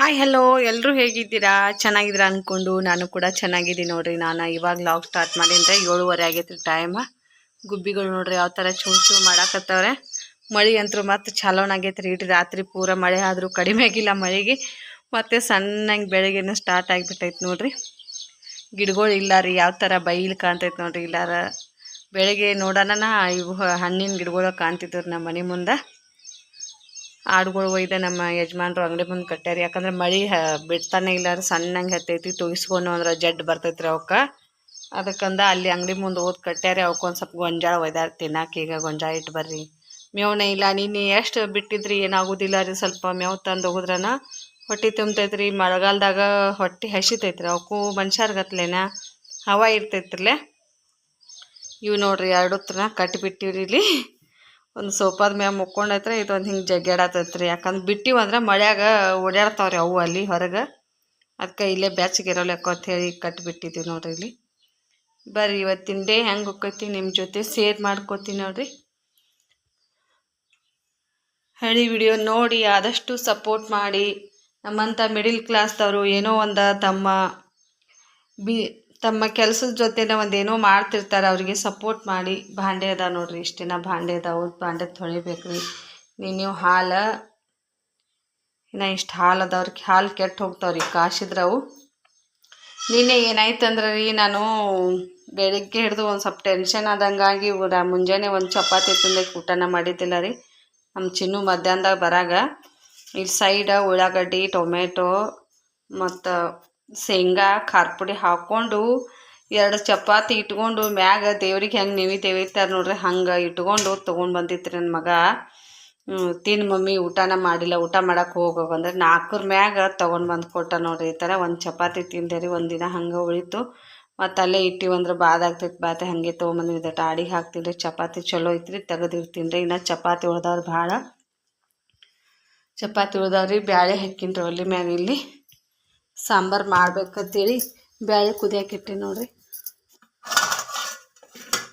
Hi hello ಎಲ್ಲರೂ ಹೇಗಿದ್ದೀರಾ? ಚೆನ್ನಾಗಿದ್ದೀರಾ ಅಂದ್ಕೊಂಡು ನಾನು ಕೂಡ ಚೆನ್ನಾಗಿದ್ದೀನಿ ನೋಡ್ರಿ. ನಾನು ಇವಾಗ ಲಾಗ್ ಸ್ಟಾರ್ಟ್ ಮಾಡೀನಿ ಏಳುವರೆ ಆಗೈತ್ರಿ ಟೈಮ್ ಗುಬ್ಬಿಗಳು ನೋಡ್ರಿ ಯಾವ ಥರ ಚೂ ಚೂ ಮಾಡಾಕತ್ತವ್ರೆ. ಮಳೆ ಅಂತೂ ಮತ್ತೆ ಚಾಲೋಣ ಆಗೈತ್ರಿ. ಇಟ್ಟು ರಾತ್ರಿ ಪೂರ ಮಳೆ ಆದರೂ ಕಡಿಮೆ ಆಗಿಲ್ಲ ಮಳೆಗೆ. ಮತ್ತು ಸಣ್ಣಂಗೆ ಬೆಳಗ್ಗೆನೂ ಸ್ಟಾರ್ಟ್ ಆಗಿಬಿಟ್ಟೈತೆ ನೋಡ್ರಿ. ಗಿಡಗಳು ಇಲ್ಲ ರೀ. ಯಾವ ಥರ ಬೈಲ್ ಕಾಣ್ತೈತೆ ನೋಡ್ರಿ ಇಲ್ಲಾರ. ಬೆಳಗ್ಗೆ ನೋಡೋಣ ಇವು ಹಣ್ಣಿನ ಗಿಡಗಳು ಕಾಣ್ತಿದ್ರು ನಮ್ಮ ಮನೆ ಮುಂದೆ. ಆಡುಗಳು ಒಯ್ದ ನಮ್ಮ ಯಜಮಾನ್ರು ಅಂಗಡಿ ಮುಂದೆ ಕಟ್ಟ್ಯಾರ. ಯಾಕಂದ್ರೆ ಮಳೆ ಬಿಡ್ತಾನೆ ಇಲ್ಲ ಅಂದ್ರೆ ಸಣ್ಣಂಗೆ ಹತ್ತೈತಿ ತುಗಿಸ್ಕೊಂಡು ಅಂದ್ರೆ ಜಡ್ ಬರ್ತೈತ್ರಿ ಅವಕ್ಕೆ. ಅದಕ್ಕಂದ ಅಲ್ಲಿ ಅಂಗಡಿ ಮುಂದೆ ಓದ್ ಕಟ್ಟ್ಯಾರ ಅವಕ್ಕೊಂದು ಸ್ವಲ್ಪ ಗೊಂಜಾಳ ಒಯ್ದಾರ, ತಿನ್ನಾಕ ಈಗ ಗೊಂಜಾಳ ಇಟ್ಟು ಬರ್ರಿ. ಮೇವನೇ ಇಲ್ಲ ನೀನು ಎಷ್ಟು ಬಿಟ್ಟಿದ್ರಿ, ಏನಾಗೋದಿಲ್ಲ ರೀ ಸ್ವಲ್ಪ ಮೇವು ತಂದು ಹೋಗುದ್ರನ ಹೊಟ್ಟೆ ತುಂಬತೈತ್ರಿ, ಮಳೆಗಾಲದಾಗ ಹೊಟ್ಟೆ ಹಸಿತೈತ್ರಿ, ಅವಕ್ಕೂ ಮನುಷ್ಯರ್ಗತ್ಲೇನ ಹವಾ ಇರ್ತೈತ್ರಲ್ಲೇ ಇವು ನೋಡ್ರಿ ಎರಡು ಕಟ್ಟಿಬಿಟ್ಟಿವ್ರಿ ಇಲ್ಲಿ. ಒಂದು ಸೋಫಾದ ಮ್ಯಾಗ ಮುಕ್ಕೊಂಡೈತ್ರಿ ಇದೊಂದು ಹಿಂಗೆ ರೀ ಯಾಕಂದ್ರೆ ಬಿಟ್ಟಿವಂದ್ರೆ ಮಳ್ಯಾಗ ಓಡಾಡ್ತಾವ್ರಿ ಅವು ಅಲ್ಲಿ ಹೊರಗೆ. ಅದಕ್ಕೆ ಇಲ್ಲೇ ಬ್ಯಾಚಿಗೆ ಇರೋಲ್ಲ ಅಂತ ಹೇಳಿ ಕಟ್ಟಿಬಿಟ್ಟಿದ್ದೀವಿ ನೋಡ್ರಿ ಇಲ್ಲಿ. ಬರ್ರಿ, ಇವತ್ತಿನ ಡೇ ಹೆಂಗೆ ಹೋಗ್ತೈತಿ ನಿಮ್ಮ ಜೊತೆ ಶೇರ್ ಮಾಡ್ಕೋತೀನಿ ನೋಡ್ರಿ. ಹಳಿ ವಿಡಿಯೋ ನೋಡಿ, ಆದಷ್ಟು ಸಪೋರ್ಟ್ ಮಾಡಿ. ನಮ್ಮಂಥ ಮಿಡಿಲ್ ಕ್ಲಾಸ್ದವರು ಏನೋ ಒಂದು ತಮ್ಮ ಬಿ ತಮ್ಮ ಕೆಲಸದ ಜೊತೆನೇ ಒಂದೇನೋ ಮಾಡ್ತಿರ್ತಾರೆ, ಅವರಿಗೆ ಸಪೋರ್ಟ್ ಮಾಡಿ, ಭಾಂಡೆ ಅದ ನೋಡ್ರಿ ಇಷ್ಟೇನ ಭಾಂಡೆ ಅದಾವು ಭಾಂಡೆ ತೊಳಿಬೇಕ್ರಿ, ನೀವು ಹಾಲು, ಇನ್ನು ಇಷ್ಟು ಹಾಲು ಅದಾವ್ರಿ ಹಾಲು ಕೆಟ್ಟು ಹೋಗ್ತಾವ್ರಿ ಕಾಸಿದ್ರವು ನಿನ್ನೆ ಏನಾಯ್ತು ಅಂದ್ರೆ ರೀ ನಾನು ಬೆಳಗ್ಗೆ ಹಿಡಿದು ಒಂದು ಸ್ವಲ್ಪ ಟೆನ್ಷನ್ ಆದಂಗಾಗಿ ಮುಂಜಾನೆ ಒಂದು ಚಪಾತಿ ತಿಂದಕ್ಕೆ ಊಟನ ಮಾಡಿದ್ದಿಲ್ಲ ರೀ. ನಮ್ಮ ಚಿನ್ನು ಮಧ್ಯಾಹ್ನದಾಗ ಬರಾಗ ಇಲ್ಲಿ ಸೈಡ ಉಳ್ಳಾಗಡ್ಡಿ ಟೊಮೆಟೊ ಮತ್ತು ಶೇಂಗಾ ಖಾರ ಪುಡಿ ಹಾಕ್ಕೊಂಡು ಎರಡು ಚಪಾತಿ ಇಟ್ಕೊಂಡು ಮ್ಯಾಗ ದೇವ್ರಿಗೆ ಹೆಂಗೆ ನೈವೇದ್ಯ ಎಳಿತಾರೆ ನೋಡ್ರಿ, ಹಂಗೆ ಇಟ್ಕೊಂಡು ತೊಗೊಂಡು ಬಂದಿತ್ತು ನನ್ನ ಮಗ. ತಿನ್ ಮಮ್ಮಿ ಊಟನ ಮಾಡಿಲ್ಲ, ಊಟ ಮಾಡಕ್ಕೆ ಹೋಗೋಕೆ ಅಂದ್ರೆ ನಾಲ್ಕರ ಮ್ಯಾಗ ತೊಗೊಂಡು ಬಂದು ಕೊಟ್ಟ ನೋಡ್ರಿ ಈ ಥರ ಒಂದು ಚಪಾತಿ ತಿಂದೆ ರೀ ಒಂದು ದಿನ ಹಂಗೆ ಉಳಿತು. ಮತ್ತು ಅಲ್ಲೇ ಇಟ್ಟಿವಿ ಅಂದ್ರೆ ಬಾದ್ ಆಗ್ತೈತಿ, ಬಾತೆ ಹಾಗೆ ತೊಗೊಂಬಂದು ದಟ್ ಆಡಿಗೆ ಹಾಕ್ತೀನಿ ರೀ ಚಪಾತಿ ಚಲೋ ಐತ್ರಿ ತೆಗೆದಿರ್ತೀನಿ ರೀ ಇನ್ನು ಚಪಾತಿ ಉಳ್ದವ್ರು ಭಾಳ. ಚಪಾತಿ ಉಳ್ದವ್ರಿ, ಬ್ಯಾಳೆ ಹಾಕಿನ್ರಿ ಒಲೆ ಮ್ಯಾಗ ಇಲ್ಲಿ. ಸಾಂಬಾರು ಮಾಡ್ಬೇಕಂತೇಳಿ ಬ್ಯಾಳೆ ಕುದಿಯಕ್ಕೆ ನೋಡಿರಿ.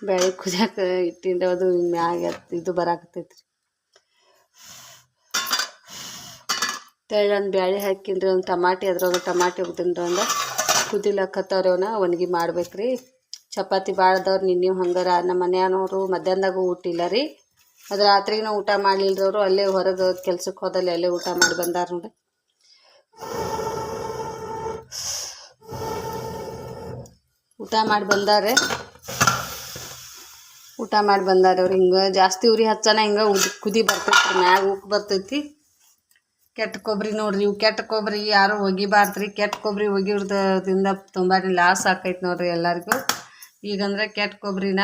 ಬ್ಯಾಳೆ ಕುದಿಯಕ್ಕೆ ಇಟ್ಟಿಂದ ಅದು ಮ್ಯಾಗ ಇದು ಬರಾಕತ್ತೈತ್ರಿ. ತೆಳ್ಳೊಂದು ಬ್ಯಾಳೆ ಹಾಕಿನ್ರಿ ಒಂದು ಟಮಾಟಿ, ಅದ್ರೊಳಗೆ ಟಮಾಟಿ ಹೋಗ್ತೀನಿ ಒಂದು ಕುದಿಲಕ್ಕತ್ತವ್ರಿ ಅವನ್ನ ಒಣಗಿ ಮಾಡ್ಬೇಕ್ರಿ. ಚಪಾತಿ ಭಾಳದವ್ರು ನಿನ್ನೆ ಹಂಗಾರ ನಮ್ಮ ಮನೆಯವ್ರು ಮಧ್ಯಾಹ್ನದಾಗೂ ಊಟ ರೀ. ಅದು ರಾತ್ರಿನೂ ಊಟ ಮಾಡಲಿಲ್ಲದವ್ರು ಅಲ್ಲೇ ಹೊರಗೆ ಕೆಲ್ಸಕ್ಕೆ ಹೋದಲ್ಲಿ ಅಲ್ಲೇ ಊಟ ಮಾಡಿ ಬಂದಾರ ನೋಡ್ರಿ. ಊಟ ಮಾಡಿ ಬಂದಾರೆ. ಊಟ ಮಾಡಿ ಬಂದಾರೆ ಅವ್ರು ಹಿಂಗೆ. ಜಾಸ್ತಿ ಉರಿ ಹಚ್ಚನ ಹಿಂಗೆ ಕುದಿ ಬರ್ತೈತಿ ಮ್ಯಾಗ ಉಪ್ಪು ಬರ್ತೈತಿ. ಕೆಟ್ಟ ಕೊಬ್ಬರಿ ನೋಡ್ರಿ, ಇವು ಕೆಟ್ಟ ಕೊಬ್ಬರಿ ಯಾರು ಒಗಿಬಾರ್ದ್ರಿ. ಕೆಟ್ಟ ಕೊಬ್ಬರಿ ಒಗಿಯೋದ್ರಿಂದ ತುಂಬಾ ಲಾಸ್ ಆಕೈತಿ ನೋಡ್ರಿ ಎಲ್ಲರಿಗೂ. ಈಗಂದ್ರೆ ಕೆಟ್ಟ ಕೊಬ್ಬರಿನ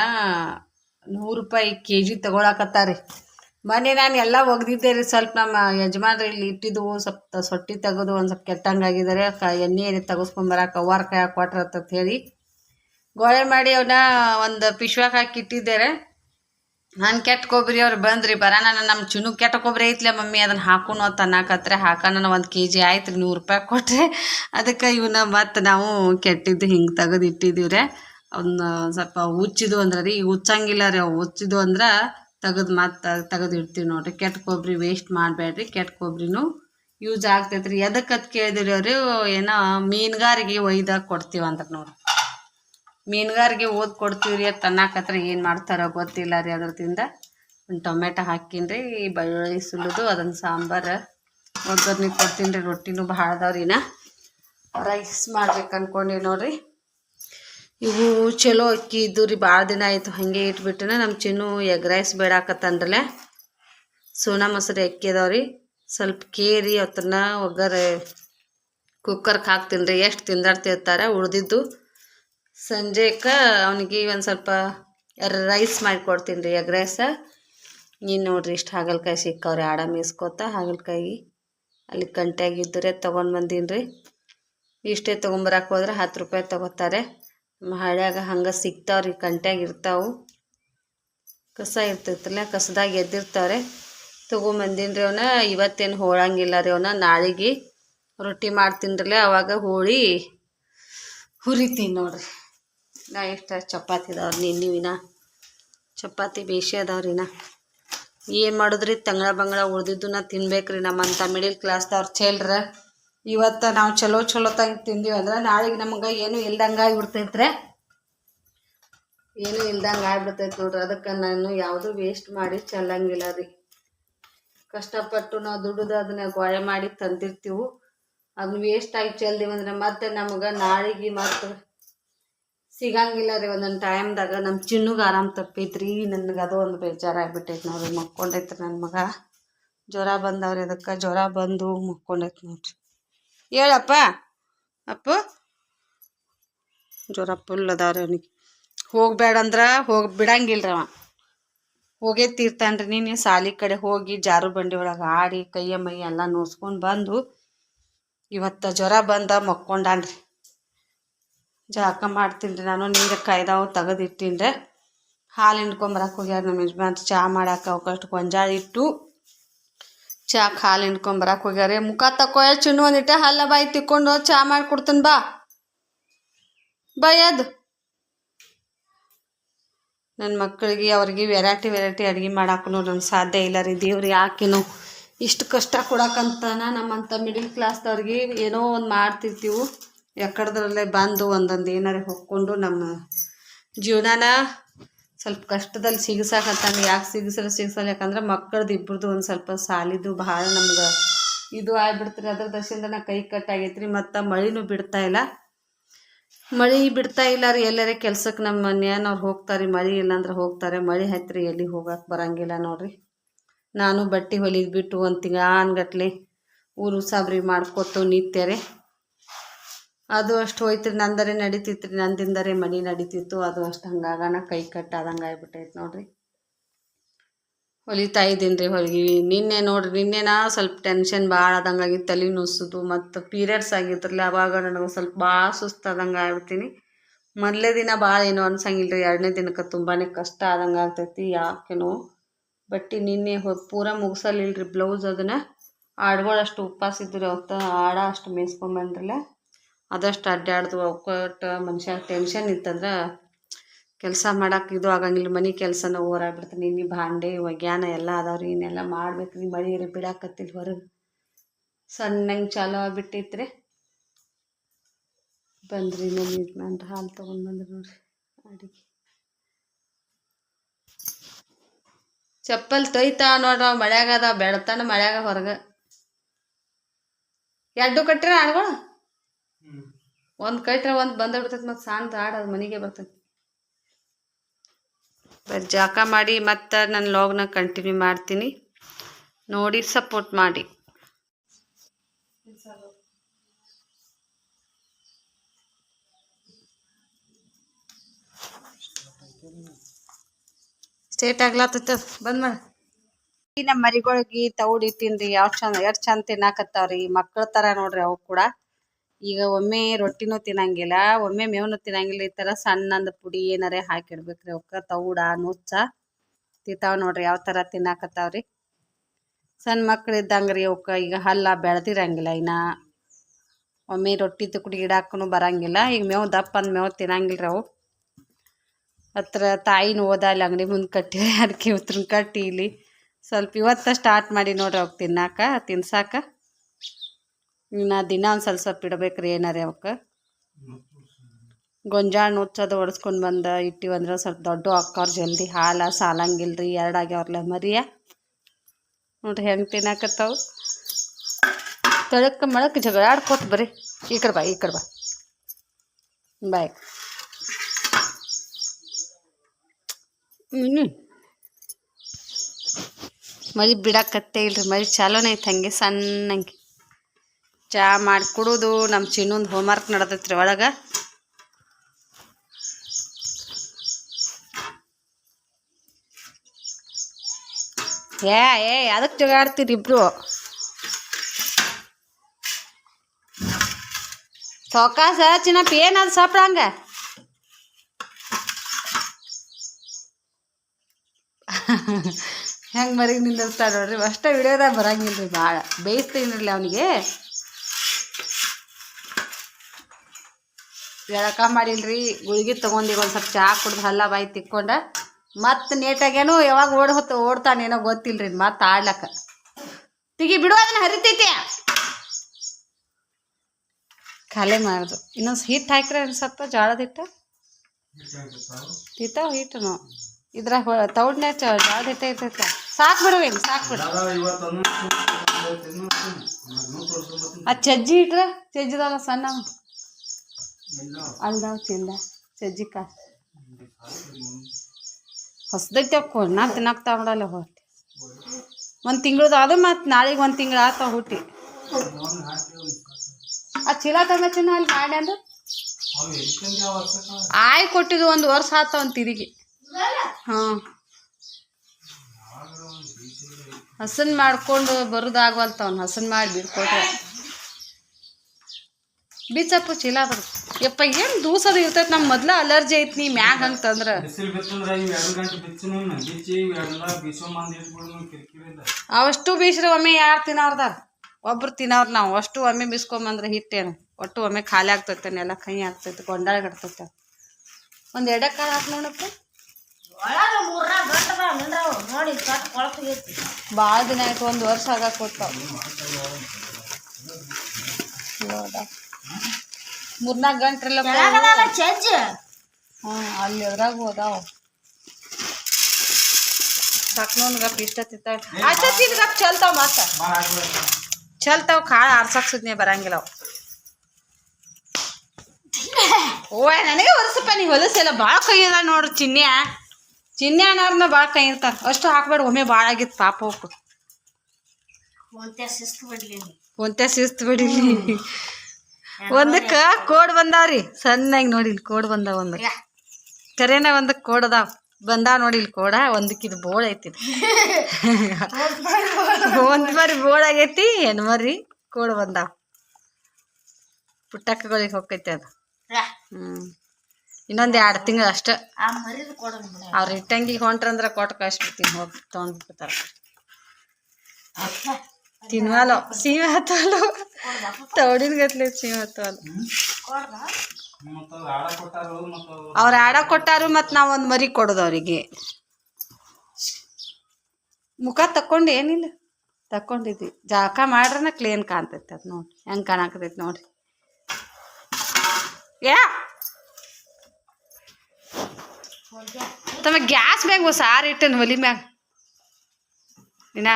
ನೂರು ರೂಪಾಯಿ ಕೆ ಜಿ ತೊಗೊಳಕತ್ತಾರೆ. ಮನೆ ನಾನು ಎಲ್ಲ ಒಗ್ದಿದ್ದೆ ರೀ, ಸ್ವಲ್ಪ ನಮ್ಮ ಯಜಮಾನ್ರು ಇಲ್ಲಿ ಇಟ್ಟಿದ್ದು ಸ್ವಲ್ಪ ಸೊಟ್ಟಿ ತೆಗೆದು ಒಂದು ಸ್ವಲ್ಪ ಕೆಟ್ಟಂಗೆ ಆಗಿದ್ದಾರೆ ಎಣ್ಣೆ ಏನೇ ತೆಗೆಸ್ಕೊಂಬರಕ್ಕೆ ಅವ್ವಾರ ಕೈ ಕೊಟ್ರತ್ತಂತ ಹೇಳಿ. ಗೋಳೆ ಮಾಡಿ ಅವನ್ನ ಒಂದು ಪಿಶ್ವಾಕ್ ಹಾಕಿ ಇಟ್ಟಿದ್ದಾರೆ ನಾನು ಕೆಟ್ಟ ಕೊಬ್ಬರಿ ಅವ್ರು ಬಂದ್ರಿ ಬರೋಣ ನಮ್ಮ ಚುನು ಕೆಟ್ಟ ಕೊಬ್ಬರಿ ಐತ್ಲೆ ಮಮ್ಮಿ ಅದನ್ನು ಹಾಕೋಣ ಅಂತ ಅನ್ನಕತ್ರೆ ಹಾಕೋಣ ಒಂದು ಕೆ ಜಿ ಆಯ್ತು ರೀ ನೂರು ರೂಪಾಯಿ ಕೊಟ್ಟರೆ ಅದಕ್ಕೆ ಇವನ್ನ ಮತ್ತು ನಾವು ಕೆಟ್ಟಿದ್ದು ಹಿಂಗೆ ತೆಗೆದು ಇಟ್ಟಿದ್ದೀವಿ ರೀ ಅವನ್ನ ಸ್ವಲ್ಪ ಹುಚ್ಚಿದು ಅಂದ್ರೆ ರೀ, ಈಗ ಹುಚ್ಚಂಗಿಲ್ಲ ರೀ ಅವು ಹುಚ್ಚಿದು ಅಂದ್ರೆ ತೆಗೆದು ಮತ್ತೆ ತೆಗೆದು ಇಡ್ತೀವಿ ನೋಡಿರಿ. ಕೆಟ್ಟ ಕೊಬ್ಬರಿ ವೇಸ್ಟ್ ಮಾಡಬೇಡ್ರಿ, ಕೆಟ್ಟ ಕೊಬ್ಬರಿನೂ ಯೂಸ್ ಆಗ್ತೈತ್ರಿ. ಎದಕ್ಕೆ ಅದು ಕೇಳಿದ್ರಿ ಅವರು, ಏನೋ ಮೀನುಗಾರಿಗೆ ಒಯ್ದಾಗ ಕೊಡ್ತೀವಂದ್ರೆ ನೋಡಿರಿ. ಮೀನುಗಾರಿಗೆ ಓದ್ ಕೊಡ್ತೀವಿ ರೀ ಅದು ತನ್ನಾಕತ್ರ ಏನು ಮಾಡ್ತಾರೋ ಗೊತ್ತಿಲ್ಲ ರೀ ಅದ್ರದಿಂದ. ಒಂದು ಟೊಮೆಟೊ ಹಾಕೀನಿ ರೀ ಬೆಳ್ಳುಳ್ಳಿ ಸುಲಿದು ಅದನ್ನು ಸಾಂಬಾರು. ಒಗ್ಗರ್ನಿ ಕೊಡ್ತೀನಿ ರೀ ರೊಟ್ಟಿನೂ ಭಾಳ ಅದಾವ್ರಿನ ರೈಸ್ ಮಾಡ್ಬೇಕು ಅನ್ಕೊಂಡಿ ನೋಡ್ರಿ. ಇವು ಚಲೋ ಅಕ್ಕಿ ಇದ್ದು ರೀ, ಭಾಳ ದಿನ ಆಯಿತು ಹಾಗೆ ಇಟ್ಬಿಟ್ಟನ ನಮ್ಮ ಚಿನ್ನು ಎಗ್ ರೈಸ್ ಬೇಡಾಕತ್ತಂದ್ರಲ್ಲ ಸೋನಾ ಮೊಸರು ಅಕ್ಕಿ ಅದಾವ್ರಿ. ಸ್ವಲ್ಪ ಕೇರಿ ಅವತ್ತನ್ನ ಒಗ್ಗರ ಕುಕ್ಕರ್ಗೆ ಹಾಕ್ತೀನಿ ರೀ ಎಷ್ಟು ತಿಂದಾಡ್ತಿರ್ತಾರೆ, ಉಳ್ದಿದ್ದು. ಸಂಜೆಗೆ ಅವನಿಗೆ ಒಂದು ಸ್ವಲ್ಪ ರೈಸ್ ಮಾಡಿಕೊಡ್ತೀನಿ ರೀ ಎಗ್ ರೈಸ ನೀನು ನೋಡ್ರಿ ಇಷ್ಟು ಹಾಗಲ್ಕಾಯಿ ಸಿಕ್ಕವ್ರಿ ಆಡ ಮೀಸ್ಕೋತ ಹಾಗಲಕಾಯಿ ಅಲ್ಲಿ ಕಂಟ್ಯಾಗಿದ್ದರೆ ತೊಗೊಂಡು ಬಂದೀನಿ ರೀ. ಇಷ್ಟೇ ತೊಗೊಂಬರಕ್ಕೆ ಹೋದ್ರೆ ಹತ್ತು ರೂಪಾಯಿ ತೊಗೋತಾರೆ. ನಮ್ಮ ಹಳ್ಯಾಗ ಹಂಗೆ ಸಿಗ್ತಾವ್ರಿ ಕಂಟ್ಯಾಗ ಇರ್ತಾವೆ. ಕಸ ಇರ್ತೈತಲ್ಲ ಕಸದಾಗ ಎದ್ದಿರ್ತಾವ್ರೆ. ತೊಗೊಂಬಂದೀನಿ ರೀ ಅವನ, ಇವತ್ತೇನು ಹೋಳಂಗಿಲ್ಲ ರೀ ಅವನ, ನಾಳೆಗೆ. ರೊಟ್ಟಿ ಮಾಡ್ತೀನಿ ಅವಾಗ ಹೋಳಿ ಹುರಿತೀನಿ ನೋಡ್ರಿ. ನಾ ಎಷ್ಟು ಚಪಾತಿ ಇದಾವ್ರಿ ನಿನ್ನಿವಿನ ಚಪಾತಿ ಬೇಸಿ ಅದಾವ್ರಿನ ಏನು ಮಾಡಿದ್ರಿ? ತಂಗಳ ಬಂಗಳ ಉಳ್ದಿದ್ದು ನಾ ತಿನ್ಬೇಕ್ರಿ ನಮ್ಮಂಥ ಮಿಡಿಲ್ ಕ್ಲಾಸ್ದವ್ರು ಚೇಲ್ರ ಇವತ್ತು ನಾವು ಚಲೋ ಚಲೋ ತಂಗೆ ತಿಂದೀವಿ ಅಂದ್ರೆ ನಾಳೆಗೆ ನಮಗೆ ಏನು ಇಲ್ದಂಗೆ ಆಗಿಬಿಡ್ತೈತ್ರೆ? ಏನು ಇಲ್ದಂಗೆ ಆಗ್ಬಿಡ್ತೈತೆ ನೋಡ್ರಿ. ಅದಕ್ಕೆ ನಾನು ಯಾವುದು ವೇಸ್ಟ್ ಮಾಡಿ ಚೆಲ್ಲಂಗಿಲ್ಲ ರೀ. ಕಷ್ಟಪಟ್ಟು ನಾವು ದುಡ್ದು ಅದನ್ನ ಗೊಳೆ ಮಾಡಿ ತಂದಿರ್ತೀವಿ. ಅದನ್ನ ವೇಸ್ಟ್ ಆಗಿ ಅಂದ್ರೆ ಮತ್ತೆ ನಮಗೆ ನಾಳೆಗೆ ಮತ್ತೆ ಸಿಗಂಗಿಲ್ಲ ರೀ ಒಂದೊಂದು ಟೈಮ್ದಾಗ ನಮ್ಮ ಚಿನ್ನುಗೆ ಆರಾಮ್ ತಪ್ಪೈತ್ರಿ. ನನಗೆ ಅದು ಒಂದು ಬೇಜಾರಾಗ್ಬಿಟ್ಟೈತೆ ನೋಡ್ರಿ. ಮಕ್ಕೊಂಡೈತ್ರಿ ನನ್ನ ಮಗ. ಜ್ವರ ಬಂದವ್ರಿ ಅದಕ್ಕೆ. ಜ್ವರ ಬಂದು ಮಕ್ಕೊಂಡೈತೆ ನೋಡ್ರಿ. ಹೇಳಪ್ಪ. ಅಪ್ಪ. ಜ್ವರ ಫುಲ್ ಅದಾವ್ರಿ ಅವನಿಗೆ. ಹೋಗ್ಬೇಡಂದ್ರೆ ಹೋಗಿ ಬಿಡಂಗಿಲ್ಲ ಅವ. ಹೋಗೇ ತೀರ್ತಾನ್ರಿ ನೀನು. ಸಾಲಿ ಕಡೆ ಹೋಗಿ ಜಾರು ಬಂಡಿ ಒಳಗೆ ಆಡಿ ಕೈಯ ಮೈ ಎಲ್ಲ ನೋಡ್ಸ್ಕೊಂಡು ಬಂದು ಇವತ್ತು ಜ್ವರ ಬಂದ ಮಕ್ಕೊಂಡಾನ್ರಿ. ಜಳಕ ಮಾಡ್ತೀನಿ ರೀ ನಾನು ನೀರು ಕಾಯ್ದಾವು ತೆಗೆದಿಟ್ಟೀನಿ ರೀ ಹಾಲು ಹಿಂಡ್ಕೊಂಬರಕ್ಕೆ ಹೋಗ್ಯಾರ ನಮ್ಮ ಯಜಮಾನ್ ಚಹಾ ಮಾಡಕ್ಕೆ ಅವಕಷ್ಟು ಗೊಂಜಾಳ ಇಟ್ಟು ಚಾಕ್ ಹಾಲು ಹಿಂಡ್ಕೊಂಬರಕ್ಕೆ ಹೋಗ್ಯಾರ ಮುಖ ತಕೊಯ ಚಿನ್ನು ಒಂದಿಟ್ಟೆ ಹಲ್ಲ ಬಾಯಿ ತಿಕ್ಕೊಂಡು ಚಹಾ ಮಾಡಿಕೊಡ್ತೀನಿ ಬಾ. ಬೈಯದು ನನ್ನ ಮಕ್ಕಳಿಗೆ ಅವ್ರಿಗೆ ವೆರೈಟಿ ವೆರೈಟಿ ಅಡುಗೆ ಮಾಡಾಕೂ ನನಗೆ ಸಾಧ್ಯ ಇಲ್ಲ ರೀ ದೇವ್ರು ಯಾಕೇನೋ ಇಷ್ಟು ಕಷ್ಟ ಕೊಡಕ್ಕಂತನ ನಮ್ಮಂಥ ಮಿಡಿಲ್ ಕ್ಲಾಸ್ದವ್ರಿಗೆ ಏನೋ ಒಂದು ಮಾಡ್ತಿರ್ತೀವಿ. ಎಕ್ಕಡದ್ರಲ್ಲೇ ಬಂದು ಒಂದೊಂದು ಏನಾರ ಹೊಕ್ಕೊಂಡು ನಮ್ಮ ಜೀವನಾನ ಸ್ವಲ್ಪ ಕಷ್ಟದಲ್ಲಿ ಸಿಗಿಸಾಕತ್ತಂಗೆ, ಯಾಕೆ ಸಿಗಿಸಲ್ಲ ಸಿಗಿಸಲ್ಲ, ಯಾಕಂದ್ರೆ ಮಕ್ಕಳದ್ದು ಇಬ್ಬರದು ಒಂದು ಸ್ವಲ್ಪ ಸಾಲಿದು ಭಾಳ ನಮ್ಗೆ ಇದು ಆಗ್ಬಿಡ್ತ್ರಿ, ಅದ್ರ ದಶಿಂದ ನಾ ಕೈ ಕಟ್ಟಾಗೈತ್ರಿ ಮತ್ತು ಮಳಿನೂ ಬಿಡ್ತಾ ಇಲ್ಲ. ಮಳೆ ಬಿಡ್ತಾ ಇಲ್ಲ ರೀ, ಎಲ್ಲರೇ ಕೆಲ್ಸಕ್ಕೆ ನಮ್ಮ ಮನೆಯವ್ರು ಹೋಗ್ತಾರೆ, ಮಳೆ ಇಲ್ಲಾಂದ್ರೆ ಹೋಗ್ತಾರೆ, ಮಳೆ ಹತ್ತಿರ ಎಲ್ಲಿ ಹೋಗಕ್ಕೆ ಬರಂಗಿಲ್ಲ ನೋಡ್ರಿ. ನಾನು ಬಟ್ಟೆ ಹೊಲಿದ್ಬಿಟ್ಟು ಒಂದು ತಿಂಗಾನ್ಗಟ್ಲೆ ಊರು ಸಾಬ್ರಿ ಮಾಡ್ಕೊತು ನಿತ್ಯರೆ ಅದು ಅಷ್ಟು ಹೋಯ್ತ್ರಿ, ನಂದರೆ ನಡೀತಿತ್ತು ರೀ ನಂದಿಂದರೆ ಮನೆ ನಡೀತಿತ್ತು, ಅದು ಅಷ್ಟು ಹಂಗಾಗನ ಕೈ ಕಟ್ಟಾದಂಗೆ ಆಗ್ಬಿಟ್ಟೈತೆ ನೋಡ್ರಿ. ಹೊಲಿತಾ ಇದ್ದೀನಿ ರೀ ಹೊಲಿಗೆ. ನಿನ್ನೆ ನೋಡ್ರಿ, ನಿನ್ನೆನ ಸ್ವಲ್ಪ ಟೆನ್ಷನ್ ಭಾಳ ಆದಂಗೆ ಆಗಿತ್ತು, ತಲೆ ನುಸ್ಸುದು ಮತ್ತು ಪೀರಿಯಡ್ಸ್ ಆಗಿದ್ರಲ್ಲ ಅವಾಗ ನನಗೆ ಸ್ವಲ್ಪ ಭಾಳ ಸುಸ್ತಾದಂಗೆ ಆಗ್ಬಿಡ್ತೀನಿ ಮೊದಲೇ ದಿನ ಭಾಳ ಏನೋ ಅನ್ಸಂಗಿಲ್ಲ ರೀ ಎರಡನೇ ದಿನಕ್ಕೆ ತುಂಬಾ ಕಷ್ಟ ಆದಂಗೆ ಆಗ್ತೈತಿ, ಯಾಕೆನೋ. ಬಟ್ಟೆ ನಿನ್ನೆ ಹೊ, ಪೂರ ಮುಗಿಸಲಿಲ್ಲ ರೀ ಬ್ಲೌಸ್ ಅದನ್ನು. ಆಡ್ಗಳು ಅಷ್ಟು ಉಪ್ಪಾಸಿದ್ರು ಅವತ್ತು, ಆಡ ಅಷ್ಟು ಮೇಯ್ಸ್ಕೊಂಬಂದ್ರಲ್ಲ ಅದಷ್ಟು ಅಡ್ಡಾಡ್ದು ಒಕ್ಕಟ್ಟು ಮನುಷ್ಯ ಟೆನ್ಷನ್ ಇತ್ತಂದ್ರೆ ಕೆಲಸ ಮಾಡೋಕೆ ಇದು ಆಗಂಗಿಲ್ಲ, ಮನೆ ಕೆಲಸನ ಓರಾಗ್ಬಿಡ್ತಾರೆ ನಿನ್ನೆ ಭಾಂಡೆ ಒಗ್ಯಾನ ಎಲ್ಲ ಅದಾವ್ರಿ ಇನ್ನೆಲ್ಲ ಮಾಡ್ಬೇಕು ರೀ, ಮಳೆ ರೀ ಬಿಡಾಕತ್ತಿಲ್ಲ ಹೊರಗೆ. ಸಣ್ಣಂಗೆ ಚಾಲು ಆಗಿಬಿಟ್ಟಿತ್ರಿ. ಬಂದ್ರಿ ನಮ್ಮ ಯಜಮಾನ್ರು ಹಾಲು ತೊಗೊಂಡು ಬಂದ್ರಿ ನೋಡ್ರಿ ಅಡಿಗೆ. ಚಪ್ಪಲ್ ತೊಯ್ತಾ ನೋಡ್ರ, ಮಳ್ಯಾಗ ಅದ ಬೆಳತಾನ ಮಳ್ಯಾಗ ಹೊರಗೆ. ಎರಡು ಕಟ್ಟಿರ ಆಡ್ಗಳು ಒಂದು ಕೈಟ್ರ ಒಂದು ಬಂದ ಬಿಡ್ತೈತಿ ಮತ್ತು ಸಾಂತ ಆಡ ಅದು ಮನೆಗೆ ಬರ್ತೈತಿ. ಜಳಕ ಜಾಕ ಮಾಡಿ ಮತ್ತೆ ನನ್ನ ಲಾಗ್ನ ಕಂಟಿನ್ಯೂ ಮಾಡ್ತೀನಿ. ನೋಡಿ ಸಪೋರ್ಟ್ ಮಾಡಿ. ಸ್ಟೇಟ್ ಆಗ್ಲಾತೈತ. ಬಂದ್ ಮಾಡಿ. ಈ ನಮ್ಮ ಮರಿಗಳಿಗೆ ತೌಡ್ ಇಟ್ಟಿನ್ರಿ ಯಾವ ಚಂದ ಎಷ್ಟು ಚಂದ ತಿನ್ನಾಕತ್ತಾವ್ರಿ? ಮಕ್ಕಳ ತರ ನೋಡ್ರಿ ಅವು ಕೂಡ. ಈಗ ಒಮ್ಮೆ ರೊಟ್ಟಿನೂ ತಿನ್ನಂಗಿಲ್ಲ, ಒಮ್ಮೆ ಮೇವ್ನು ತಿನ್ನಂಗಿಲ್ಲ, ಈ ಥರ ಸಣ್ಣಂದು ಪುಡಿ ಏನಾರೇ ಹಾಕಿಡ್ಬೇಕ್ರಿ, ಅವಕ್ಕೆ ತೌಡ, ನುಚ್ಚ ತಿಂತಾವ ನೋಡ್ರಿ ಯಾವ ಥರ ತಿನ್ನಾಕತ್ತಾವ್ರಿ. ಸಣ್ಣ ಮಕ್ಳು ಇದ್ದಂಗ್ರಿ ಅವಕ್ಕೆ ಈಗ ಹಲ್ಲ ಬೆಳೆದಿರಂಗಿಲ್ಲ ಇನ್ನ. ಒಮ್ಮೆ ರೊಟ್ಟಿ ತುಕಡಿ ಗಿಡಕ್ಕೂ ಬರಂಗಿಲ್ಲ, ಈಗ ಮೇವು ದಪ್ಪ ಅಂದ ಮೇವು ತಿನ್ನಂಗಿಲ್ಲ ಅವು. ಹತ್ರ ತಾಯಿನ ಹೋದ ಅಲ್ಲಿ ಅಂಗಡಿ ಮುಂದೆ ಕಟ್ಟಿ ಅದಕ್ಕೆ ಉತ್ರ ಕಟ್ಟಿ ಇಲ್ಲಿ. ಸ್ವಲ್ಪ ಇವತ್ತ ಸ್ಟಾರ್ಟ್ ಮಾಡಿ ನೋಡ್ರಿ ಅವ್ಕೆ ತಿನ್ನಾಕ, ತಿನ್ಸಾಕ. ಇನ್ನು ದಿನ ಒಂದು ಸ್ವಲ್ಪ ಸ್ವಲ್ಪ ಇಡ್ಬೇಕ್ರಿ ಏನಾರೇ ಅವಕ್ಕೆ. ಗೊಂಜಾಳ ನುಚ್ಚದು ಒಡಿಸ್ಕೊಂಡು ಬಂದು ಇಟ್ಟಿವಂದ್ರೆ ಸ್ವಲ್ಪ ದೊಡ್ಡ ಅಕ್ಕವ್ರ ಜಲ್ದಿ. ಹಾಲು ಸಾಲಂಗಿಲ್ಲ ರೀ ಎರಡು ಆಗ್ಯಾವ್ರಲ್ಲ ಮರಿಯ. ನೋಡ್ರಿ ಹೆಂಗೆ ತಿನ್ನಾಕತ್ತಾವು. ತಳಕ್ಕೆ ಮಳಕ್ಕೆ ಜಗಳಾಡ್ಕೊತ ಬರ್ರಿ. ಈ ಕಡೆ ಬಾ, ಈ ಕಡೆ ಬಾ. ಬಾಯ್. ಹ್ಞೂ ಮರಿ ಬಿಡಾಕತ್ತೇ ಇಲ್ರಿ ಮರಿ ಚಾಲೋನೇ ಐತೆ ಹಂಗೆ ಸಣ್ಣಂಗೆ. ಚಾ ಮಾಡಿ ಕುಡುದು ನಮ್ಮ ಚಿನ್ನೊಂದು ಹೋಮ್ವರ್ಕ್ ನಡ್ದೈತ್ರಿ ಒಳಗೆ. ಏ ಏ ಅದಕ್ಕೆ ಜಗಾಡ್ತೀರಿ ಇಬ್ರು? ಸೌಕಾಸ ಚಿನ್ನಪ್ಪ ಏನದು ಸಪ್ಳ ಹಂಗೆ? ಹೆಂಗೆ ಮರಿಗೆ ನಿಂದಿರ್ತಾರೆ ನೋಡ್ರಿ, ಅಷ್ಟೇ ವಿಡಿಯೋದಾಗ ಬರಂಗಿಲ್ಲ ರೀ ಭಾಳ ಬೇಯಿಸ್ತೀನಿರಲಿ ಅವನಿಗೆ. ಜಳಕ ಮಾಡಿಲ್ರಿ ಗುಳಿಗೆ ತಗೊಂಡಿ ಒಂದು ಸ್ವಲ್ಪ ಚಹಾ ಕುಡ್ದು ಹಲ್ಲ ಬಾಯಿ ತಿಕ್ಕೊಂಡ ಮತ್ತು ನೀಟಾಗೇನು ಯಾವಾಗ ಓಡ್ ಹೊತ್ತು ಓಡ್ತಾನೇನೋ ಗೊತ್ತಿಲ್ರಿ ಮತ್ತೆ ಆಡ್ಲಕ್ಕ. ತಿಗಿ ಬಿಡು ಅದನ್ನ ಹರಿತೈತಿ. ಖಾಲಿ ಮಾಡ್ದು. ಇನ್ನೊಂದು ಹಿಟ್ಟು ಹಾಕ್ರಿ ಅನ್ಸತ್ತ ಜೋಳದ ಹಿಟ್ಟು. ತಿಂತಾವ ಹಿಟ್ಟು ಇದ್ರಾಗ ತೌಡ್ನೆ ಜೋಳದ ಹಿಟ್ಟ ಇರ್ತೈತಿ ಸಾಕು ಬಿಡು ಏನು ಸಾಕು ಬಿಡು. ಆ ಚಜ್ಜಿ ಇಟ್ರೆ ಚಜ್ಜಿದಾಗ ಸಣ್ಣ ಅಲ್ದಾವ್ ತಿಂದ ಚಜ್ಜಿ ಕಾ ಹೊಸದೈತೆ ನಾ ತಿನ್ನಕ್ ತಗೊಳಲ್ಲ ಹೊಟ್ಟೆ. ಒಂದು ತಿಂಗಳದ ಅದು ಮತ್ತು ನಾಳೆಗೆ ಒಂದು ತಿಂಗಳು ಆತ ಹುಟ್ಟಿ. ಆ ಚೀಲ ತಗೋಚಿನ ಅಲ್ಲಿ ಮಾಡಿ ಆಯ್ ಕೊಟ್ಟಿದ್ದು ಒಂದು ವರ್ಷ ಆತ ಒಂದು ತಿರುಗಿ. ಹಾಂ. ಹಸನ್ ಮಾಡ್ಕೊಂಡು ಬರೋದಾಗವಲ್ತ ಅವ್ನು, ಹಸನ್ ಮಾಡಿ ಬಿಡ್ಕೊಟ್ರೆ. ಬೀಚಪ್ಪು, ಚೀಲ ಬರ್ ಯಪ್ಪ ಏನು ದೂಸದ ಇರ್ತೈತೆ? ನಮ್ಮ ಮೊದ್ಲ ಅಲರ್ಜಿ ಐತಿ ನೀ ಮ್ಯಾಗ ಅಂತಂದ್ರೆ ಅವಷ್ಟು ಬೀಸ್ರಿ ಒಮ್ಮೆ ಯಾರು ತಿನ್ನೋರ್ದಾರ? ಒಬ್ರು ತಿನ್ನೋರು ನಾವು. ಅಷ್ಟು ಒಮ್ಮೆ ಬಿಸ್ಕೊಂಬಂದ್ರೆ ಹಿಟ್ಟೇನು? ಒಟ್ಟು ಒಮ್ಮೆ ಖಾಲಿ ಆಗ್ತೈತೆ ನೆಲ ಕೈ ಆಗ್ತೈತೆ ಗೊಂಡಾಳ ಕಟ್ತೈತೆ ಒಂದು ಎಡೆ ಕಾಳು ಹಾಕಿ ನೋಡಪ್ಪ. ನೋಡಿ ಭಾಳ ದಿನ ಆಯ್ತು ಒಂದು ವರ್ಷ ಆಗಾಕ ಕೊಡ್ತಾವ ಮೂರ್ನಾಲ್ಕು ಗಂಟ್ರೆಲ್ಲ ಕೆಳಗದಲ್ಲ ಚಜ್ಜ ಹ್ಞೂ ಅಲ್ಲಿ ಅದ್ರಾಗ ಹೋದಾವ. ಸಕ್ನೋನ್ ಗಪ್ ಇಷ್ಟ ತಿಂತಾವ ಗಪ್ ಚಲ್ತಾವ ಮತ್ತ ಚಲ್ತಾವ ಕಾಳು ಆರ್ಸಕ್ ಸುದ್ನೆ ಬರಂಗಿಲ್ಲ ಅವು. ಓ ನನಗೆ ಹೊಲಸಪ್ಪ ನೀ ಹೊಲಸಿಲ್ಲ ಭಾಳ ಕೈ ಅದ ನೋಡ್ರಿ ಚಿನ್ನೆ ಚಿನ್ನೆ ಅನ್ನೋರ್ನ ಭಾಳ ಕೈ ಇರ್ತಾರ ಅಷ್ಟು ಹಾಕ್ಬೇಡ ಒಮ್ಮೆ ಭಾಳ ಆಗಿತ್ತು ಪಾಪ ಹೋಗು ಒಂತೆ ಶಿಸ್ತು ಬಿಡ್ಲಿ ನೀ. ಒಂತೆ ಶಿಸ್ತು ಬಿಡಿಲಿ. ಒಂದಕ್ಕೆ ಕೋಡ್ ಬಂದಾವ್ರಿ. ಸಣ್ಣಗೆ ನೋಡಿ ಇಲ್ಲಿ ಕೋಡ್ ಬಂದಾವ ಒಂದು ಯಾ. ಕರೆನ ಒಂದಕ್ಕೆ ಕೋಡ್ ಅದಾವ. ಬಂದಾವ ನೋಡಿ ಇಲ್ಲಿ ಕೋಡ. ಒಂದಕ್ಕೆ ಇದು ಬೋಳ್ ಐತಿ. ಒಂದ್ ಮರಿ ಬೋಳ್ ಆಗೈತಿ. ಹೆಣ್ಮರಿ ಕೋಡ್ ಬಂದಾವ. ಪುಟ್ಟಕ್ಕಗಳಿಗೆ ಹೋಗೈತಿ ಅದು. ಹ್ಮ್. ಇನ್ನೊಂದು ಎರಡು ತಿಂಗಳು ಅಷ್ಟ. ಅವ್ರ ಇಟ್ಟಂಗಿ ಹೊಂಟ್ರಂದ್ರ ಕೊಟ್ಟು ಕಳಿಸ್ಬಿಡ್ತೀನಿ ಹೋಗಿ ತೊಗೊಂಡ್ಬಿಡ್ತಾರ ತಿನ್ವಾಲು ಸೀಮೆ ಹತ್ತವಲ್ಲ ತೌಡಿನ ಗತ್ಲೆ ಸೀಮೆ ಹತ್ತವಲ್ಲ ಅವ್ರು ಮತ್ತು ಆಡ ಕೊಟ್ಟಾರು ಮತ್ತು ಅವ್ರ ಆಡ ಕೊಟ್ಟಾರು ಮತ್ತು ನಾವು ಒಂದು ಮರಿ ಕೊಡೋದು ಅವರಿಗೆ ಮುಖ ತಕ್ಕೊಂಡು ಏನಿಲ್ಲ. ತಕ್ಕೊಂಡಿದ್ವಿ. ಜಾಕ ಮಾಡ್ರನ ಕ್ಲೀನ್ ಕಾಣ್ತೈತಿ ಅದು ನೋಡಿ. ಹೆಂಗೆ ಕಾಣಾಕತೈತಿ ನೋಡ್ರಿ ಯಾ! ತಮ್ಮ ಗ್ಯಾಸ್ ಮ್ಯಾಗ ಸಾರು ಇಟ್ಟೇನು ಒಲಿ ಮ್ಯಾಗ. ಇನ್ನ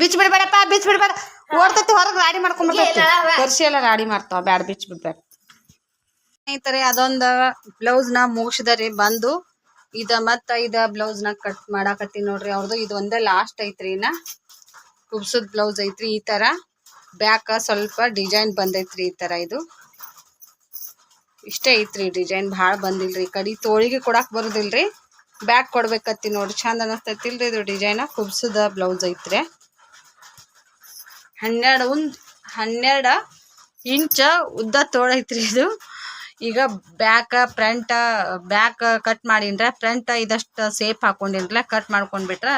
ಬಿಚ್ಚಿ ಬಿಡ್ಬೇಡಪ್ಪ ಬಿಚ್ಚ ಬಿಡ್ಬೇಡ ಓಡ್ತತಿ ಹೊರಗೆ ರಾಡಿ ಮಾಡ್ಕೊಂಡ್ಬಿಡ್ತೈತಿ ಎಲ್ಲ ರಾಡಿ ಮಾಡ್ತಾವ ಬ್ಯಾಡ ಬಿಚ್ ಬಿಡ್ಬೇಡ ಸ್ನೇಹಿತರೆ ಬ್ಲೌಸ್ನ ಮುಗಿಸಿದರಿ ಬಂದು. ಇದ ಮತ್ತ ಇದ ಬ್ಲೌಸ್ನ ಕಟ್ ಮಾಡಾಕತ್ತೀನಿ ನೋಡ್ರಿ ಅವ್ರದ್ದು ಇದು ಒಂದೇ ಲಾಸ್ಟ್ ಐತ್ರಿ ಇನ್ನ. ಕುಬ್ಸದ್ ಬ್ಲೌಸ್ ಐತ್ರಿ ಈ ತರ. ಬ್ಯಾಕ್ ಸ್ವಲ್ಪ ಡಿಸೈನ್ ಬಂದೈತ್ರಿ ಈ ತರ ಇದು. ಇಷ್ಟೇ ಐತ್ರಿ ಡಿಸೈನ್ ಭಾಳ ಬಂದಿಲ್ರಿ. ಕಡೆ ತೋಳಿಗೆ ಕೊಡಾಕ್ ಬರುದಿಲ್ರಿ. ಬ್ಯಾಕ್ ಕೊಡ್ಬೇಕತ್ತಿ ನೋಡ್ರಿ ಚಂದ ಅನಸ್ತೈತಿಲ್ರಿ ಇದು ಡಿಸೈನ. ಕುಬ್ಸದ ಬ್ಲೌಸ್ ಐತ್ರಿ. ಹನ್ನೆರಡು ಒಂದು ಹನ್ನೆರಡ ಇಂಚ ಉದ್ದ ತೋಳೈತ್ರಿ ಇದು. ಈಗ ಬ್ಯಾಕ್, ಫ್ರಂಟ್, ಬ್ಯಾಕ್ ಕಟ್ ಮಾಡಿನ್ರ. ಫ್ರಂಟ್ ಇದಷ್ಟು ಸೇಪ್ ಹಾಕೊಂಡಿನ್ರಲ್ಲ, ಕಟ್ ಮಾಡ್ಕೊಂಡ್ಬಿಟ್ರ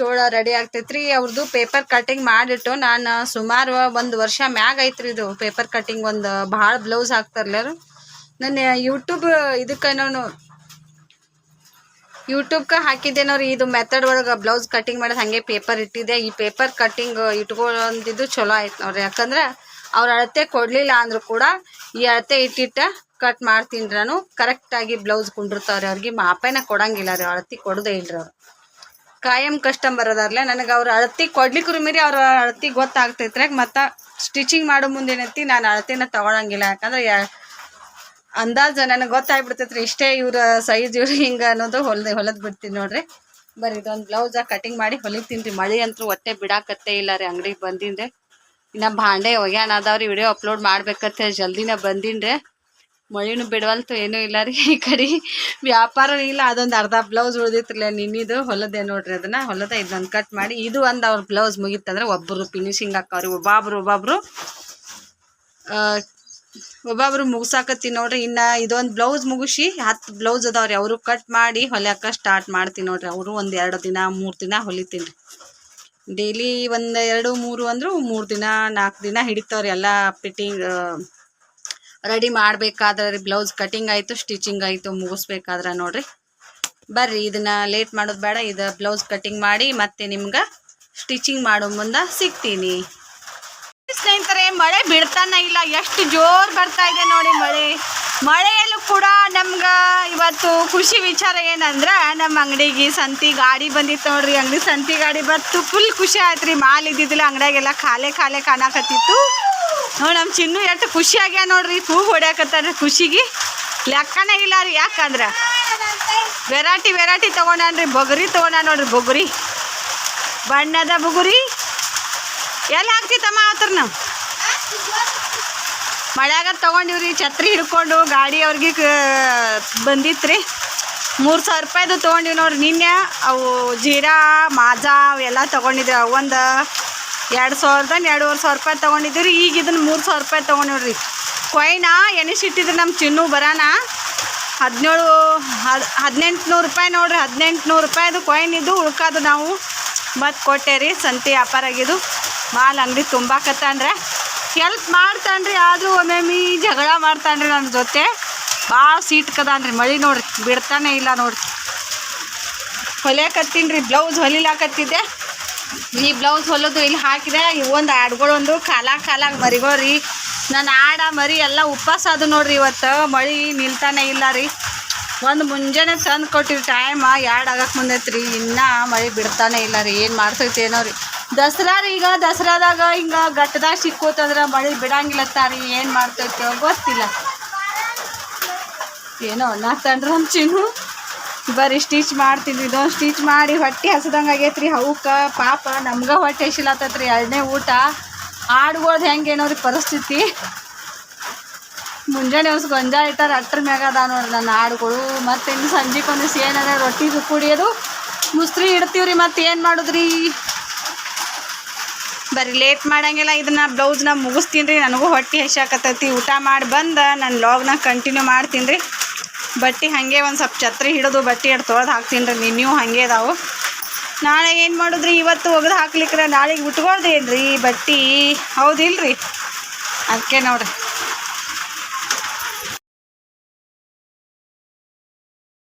ತೋಳ ರೆಡಿ ಆಗ್ತೈತ್ರಿ. ಅವ್ರದ್ದು ಪೇಪರ್ ಕಟಿಂಗ್ ಮಾಡಿಟ್ಟು ನಾನು ಸುಮಾರು ಒಂದು ವರ್ಷ ಮ್ಯಾಗ ಐತ್ರಿ ಇದು ಪೇಪರ್ ಕಟಿಂಗ್ ಒಂದು ಭಾಳ ಬ್ಲೌಸ್ ಹಾಕ್ತಾರಲ್ಲ ನನ್ನ ಯೂಟ್ಯೂಬ್ ಇದಕ್ಕೆ ನಾನು ಯೂಟ್ಯೂಬ್ಗೆ ಹಾಕಿದ್ದೆ ನೋಡ್ರಿ ಇದು ಮೆಥಡ್ ಒಳಗೆ ಬ್ಲೌಸ್ ಕಟಿಂಗ್ ಮಾಡೋದು ಹಾಗೆ ಪೇಪರ್ ಇಟ್ಟಿದ್ದೆ. ಈ ಪೇಪರ್ ಕಟಿಂಗ್ ಇಟ್ಕೊಳ್ಳೋದಿದ್ದು ಚಲೋ ಆಯ್ತು ನೋಡ್ರಿ. ಯಾಕಂದ್ರೆ ಅವ್ರ ಅಳತೆ ಕೊಡಲಿಲ್ಲ ಅಂದರೂ ಕೂಡ ಈ ಅಳತೆ ಇಟ್ಟಿಟ್ಟ ಕಟ್ ಮಾಡ್ತೀನಿ ನಾನು ಕರೆಕ್ಟಾಗಿ ಬ್ಲೌಸ್ ಕುಂಡಿರ್ತಾವ್ರಿ. ಅವ್ರಿಗೆ ಮಾಪೇನ ಕೊಡಂಗಿಲ್ಲ ರೀ. ಅಳತಿ ಕೊಡೋದೇ ಇಲ್ರಿ ಅವ್ರು. ಕಾಯಂ ಕಸ್ಟಮರ್ ಅದಾರಲ್ಲ ನನಗೆ ಅವ್ರ ಅಳತಿ ಕೊಡ್ಲಿಕ್ಕೂ ಮೀರಿ ಅವ್ರ ಅಳತಿ ಗೊತ್ತಾಗ್ತೈತ್ರಾಗ ಮತ್ತು ಸ್ಟಿಚಿಂಗ್ ಮಾಡೋ ಮುಂದೇನೈತಿ ನಾನು ಅಳತೆನ ತಗೊಳಂಗಿಲ್ಲ. ಯಾಕಂದ್ರೆ ಅಂದಾಜು ನನಗೆ ಗೊತ್ತಾಗ್ಬಿಡ್ತೈತ್ರಿ. ಇಷ್ಟೇ ಇವ್ರ ಸೈಜ್ ಇವ್ರು ಹಿಂಗೆ ಅನ್ನೋದು ಹೊಲ್ದು ಹೊಲದ್ ಬಿಡ್ತೀನಿ ನೋಡ್ರಿ. ಬರ್ರಿ ಇದೊಂದು ಬ್ಲೌಸ ಕಟಿಂಗ್ ಮಾಡಿ ಹೊಲಿತೀನಿ ರೀ ಮಳೆ ಅಂತೂ ಒಟ್ಟೆ ಬಿಡಾಕತ್ತೆ ಇಲ್ಲ ರೀ ಅಂಗಡಿಗೆ ಬಂದಿನ್ರಿ. ಇನ್ನು ಭಾಂಡೆ ಒಗ್ಯಾನ ಅದಾವ್ರಿ ವಿಡಿಯೋ ಅಪ್ಲೋಡ್ ಮಾಡ್ಬೇಕತ್ತೆ ಜಲ್ದಿನ ಬಂದಿನ್ರಿ. ಮಳಿನೂ ಬಿಡವಲ್ತು ಏನೂ ಇಲ್ಲ ರೀ ಈ ಕಡೆ. ವ್ಯಾಪಾರ ಇಲ್ಲ, ಅದೊಂದು ಅರ್ಧ ಬ್ಲೌಸ್ ಉಳ್ದಿತ್ರಲ್ಲ ನಿನ್ನಿದು. ಹೊಲದೆ ನೋಡ್ರಿ ಅದನ್ನ. ಹೊಲದ ಇದೊಂದು ಕಟ್ ಮಾಡಿ, ಇದು ಒಂದು ಅವ್ರ ಬ್ಲೌಸ್ ಮುಗೀತಂದ್ರೆ ಒಬ್ಬರು ಫಿನಿಶಿಂಗ್ ಹಾಕವ್ರಿ. ಒಬ್ಬೊಬ್ರು ಒಬ್ಬೊಬ್ರು ಒಬ್ಬೊಬ್ರು ಮುಗಿಸಾಕತ್ತೀನಿ ನೋಡ್ರಿ, ಇನ್ನ ಇದೊಂದು ಬ್ಲೌಸ್ ಮುಗಿಸಿ ಹತ್ತು ಬ್ಲೌಸ್ ಅದಾವ್ರಿ, ಅವರು ಕಟ್ ಮಾಡಿ ಹೊಲ್ಯಾಕ ಸ್ಟಾರ್ಟ್ ಮಾಡ್ತೀನಿ ನೋಡ್ರಿ, ಅವರು ಒಂದು ಎರಡು ದಿನ, ಮೂರು ದಿನ ಹೊಲಿತೀನಿ. ಡೈಲಿ ಒಂದು ಎರಡು, ಮೂರು ಅಂದ್ರು ಮೂರು ದಿನ ನಾಲ್ಕು ದಿನ ಹಿಡಿತಾವ್ರಿ, ಎಲ್ಲ ಫಿಟ್ಟಿಂಗ್ ರೆಡಿ ಮಾಡಬೇಕಾದ್ರೆ ಬ್ಲೌಸ್ ಕಟಿಂಗ್ ಆಯಿತು ಸ್ಟಿಚಿಂಗ್ ಆಯಿತು, ಮುಗಿಸ್ಬೇಕಾದ್ರೆ ನೋಡ್ರಿ. ಬರ್ರಿ, ಇದನ್ನ ಲೇಟ್ ಮಾಡೋದು ಬೇಡ, ಇದು ಬ್ಲೌಸ್ ಕಟಿಂಗ್ ಮಾಡಿ ಮತ್ತೆ ನಿಮ್ಗೆ ಸ್ಟಿಚಿಂಗ್ ಮಾಡೋ ಮುಂದೆ ಸಿಗ್ತೀನಿ. ಸ್ನೇಹಿತರೆ, ಮಳೆ ಬಿಡ್ತಾನ ಇಲ್ಲ. ಎಷ್ಟು ಜೋರ್ ಬರ್ತಾ ಇದೆ ನೋಡಿ ಮಳೆ. ಮಳೆಯಲ್ಲೂ ಕೂಡ ನಮ್ಗೆ ಇವತ್ತು ಖುಷಿ ವಿಚಾರ ಏನಂದ್ರೆ, ನಮ್ಮ ಅಂಗಡಿಗೆ ಸಂತಿ ಗಾಡಿ ಬಂದಿತ್ತು ನೋಡ್ರಿ. ಅಂಗಡಿ ಸಂತಿ ಗಾಡಿ ಬತ್ತು ಫುಲ್ ಖುಷಿ ಆಯ್ತು ರೀ ಮಾಲ್ ಇದ್ದಿದ್ದಿಲ್ಲ, ಅಂಗಡಿಯಾಗೆಲ್ಲ ಖಾಲೆ ಖಾಲೆ ಕಾಣಕತ್ತಿತ್ತು. ನೋಡಿ ನಮ್ಮ ಚಿನ್ನು ಎಷ್ಟು ಖುಷಿ ಆಗ್ಯ ನೋಡ್ರಿ. ಹೂ ಹೊಡ್ಯಾಕತ್ತಾರ ಖುಷಿಗೆ. ಲೆಕ್ಕನೇ ಇಲ್ಲ ರೀ. ಯಾಕಂದ್ರೆ? Variety variety ತೊಗೊಂಡಾನ್ರಿ. ಬೊಗರಿ ತೊಗೊಂಡ ನೋಡ್ರಿ ಬೊಗರಿ. ಬಣ್ಣದ ಬುಗುರಿ ಎಲ್ಲಿ ಹಾಕ್ತಿತ್ತಮ್ಮ ಅವತ್ರ ಮಳೆಯಾಗ ತೊಗೊಂಡಿವ್ರಿ, ಛತ್ರಿ ಹಿಡ್ಕೊಂಡು ಗಾಡಿ ಅವ್ರಿಗೆ ಬಂದಿತ್ತು ಮೂರು ಸಾವಿರ ರೂಪಾಯಿದು ತೊಗೊಂಡಿವಿ ನೋಡ್ರಿ ನಿನ್ನೆ. ಅವು ಜೀರಾ, ಮಾಜಾ ಅವೆಲ್ಲ ತೊಗೊಂಡಿದ್ವಿ. ಒಂದು ಎರಡು ಸಾವಿರದ ಎರಡೂವರೆ ಸಾವಿರ ರೂಪಾಯಿ ತೊಗೊಂಡಿದ್ದೀವಿ ಈಗ ಇದನ್ನು ಮೂರು ಸಾವಿರ ರೂಪಾಯಿ ತೊಗೊಂಡಿವ್ರಿ. ಕೊಯ್ನ ಎಣಿಸಿಟ್ಟಿದ್ರೆ ನಮ್ಮ ಚಿನ್ನು ಬರಾನ. ಹದಿನೇಳು, ಹದ್ ಹದಿನೆಂಟು ನೂರು ರೂಪಾಯಿ ನೋಡ್ರಿ. ಹದಿನೆಂಟು ನೂರು ರೂಪಾಯಿದು ಕೊಯ್ನಿದ್ದು ಉಳ್ಕಾದು ನಾವು. ಮತ್ತು ಕೊಟ್ಟೆ ರೀ ಸಂತೆ ವ್ಯಾಪಾರ ಆಗಿದ್ದು. ಮಾಲ್ ಅಂಗಡಿ ತುಂಬಾಕತ್ತಾನ್ರೆ ಹೆಲ್ಪ್ ಮಾಡ್ತಾನ್ರಿ, ಆದರೂ ಒಮ್ಮೊಮ್ಮೆ ಜಗಳ ಮಾಡ್ತಾನ್ರಿ ನನ್ನ ಜೊತೆ. ಭಾಳ ಸೀಟ್ ಕದಾನ್ರಿ ಮಳೆ ನೋಡ್ರಿ, ಬಿಡ್ತಾನೆ ಇಲ್ಲ ನೋಡ್ರಿ. ಹೊಲಿಯಾಕತ್ತೀನಿ ಬ್ಲೌಸ್ ಹೊಲಿಲಾಕತ್ತಿದ್ದೆ ಈ ಬ್ಲೌಸ್ ಹೊಲಿದು ಇಲ್ಲಿ ಹಾಕಿದೆ ಒಂದು ಆಡ್ಗಳೊಂದು ಕಾಲಾಗ ಕಾಲಾಗ ಮರಿಗೋರಿ ನಾನು ಆಡ, ಮರಿ ಎಲ್ಲ ಉಪ್ಪಾಸ ಅದು ನೋಡ್ರಿ ಇವತ್ತು, ಮಳೆ ನಿಲ್ತಾನೆ ಇಲ್ಲ ರೀ. ಒಂದು ಮುಂಜಾನೆ ತಂದು ಕೊಟ್ಟಿರಿ ಟೈಮ ಎರಡು ಆಗಕ್ಕೆ ಮುಂದೈತೆ ರೀ ಇನ್ನೂ ಮಳೆ ಬಿಡ್ತಾನೆ ಇಲ್ಲ ರೀ, ಏನು ಮಾಡ್ತೈತೆ ರೀ. ದಸರಾ ಈಗ, ದಸರಾದಾಗ ಹಿಂಗೆ ಗಟ್ಟದಾಗ ಸಿಕ್ಕೋತಂದ್ರೆ ಮಳೆ ಬಿಡಂಗಿಲ್ಲತ್ತಾರಿ ಏನು ಮಾಡ್ತೈತೆ ಗೊತ್ತಿಲ್ಲ. ಏನೋ ಅನ್ನತ್ತಂಡ್ರ ಚಿನ್ನು ಬರೀ ಸ್ಟಿಚ್ ಮಾಡ್ತೀನಿ ಇದೊಂದು ಸ್ಟಿಚ್ ಮಾಡಿ ಹೊಟ್ಟೆ ಹಸ್ದಂಗೆ ಆಗೈತೆ ರೀ ಅವಕ್ಕೆ ಪಾಪ ನಮ್ಗೆ ಹೊಟ್ಟೆ ಹಸಿಲತ್ತತ್ರಿ ಎರಡನೇ ಊಟ. ಆಡ್ಗಳ್ದು ಹೆಂಗೆ ಏನೋ ರೀ ಪರಿಸ್ಥಿತಿ. ಮುಂಜಾನೆ ಹೊಸ ಗೊಂಜಾಳ ಇಟ್ಟಾರ, ಅಟ್ರ ಮ್ಯಾಗ ಅದ ನೋಡ್ರಿ ನನ್ನ ಆಡುಗಳು. ಮತ್ತು ಇನ್ನು ಸಂಜೆಗೆ ಏನಾರ ರೊಟ್ಟಿ ಕುಡಿಯೋದು ಮುಸ್ರಿ ಇಡ್ತೀವ್ರಿ ಮತ್ತೆ ಏನು ಮಾಡೋದ್ರಿ? ಬರೀ ಲೇಟ್ ಮಾಡಂಗಿಲ್ಲ, ಇದನ್ನ ಬ್ಲೌಸ್ನ ಮುಗಿಸ್ತೀನಿ ರೀ. ನನಗೂ ಹೊಟ್ಟೆ ಹೆಸಾಕತ್ತೈತಿ ಊಟ ಮಾಡಿ ಬಂದು ನಾನು ಲಾಗ್ನ ಕಂಟಿನ್ಯೂ ಮಾಡ್ತೀನಿ ರೀ. ಬಟ್ಟೆ ಹಾಗೆ ಒಂದು ಸ್ವಲ್ಪ ಛತ್ರಿ ಹಿಡಿದು ಬಟ್ಟೆ ಎರಡು ತೊಳೆದು ಹಾಕ್ತೀನಿ ರೀ. ನೀವು ಹಾಗೆ ಅದಾವು. ನಾಳೆ ಏನು ಮಾಡಿದ್ರಿ? ಇವತ್ತು ಒಗ್ದು ಹಾಕ್ಲಿಕ್ರೆ ನಾಳೆಗೆ ಉಟ್ಕೊಳ್ದೇನು ರೀ ಬಟ್ಟೆ? ಹೌದಿಲ್ಲ ರೀ ಅದಕ್ಕೆ ನೋಡ್ರಿ.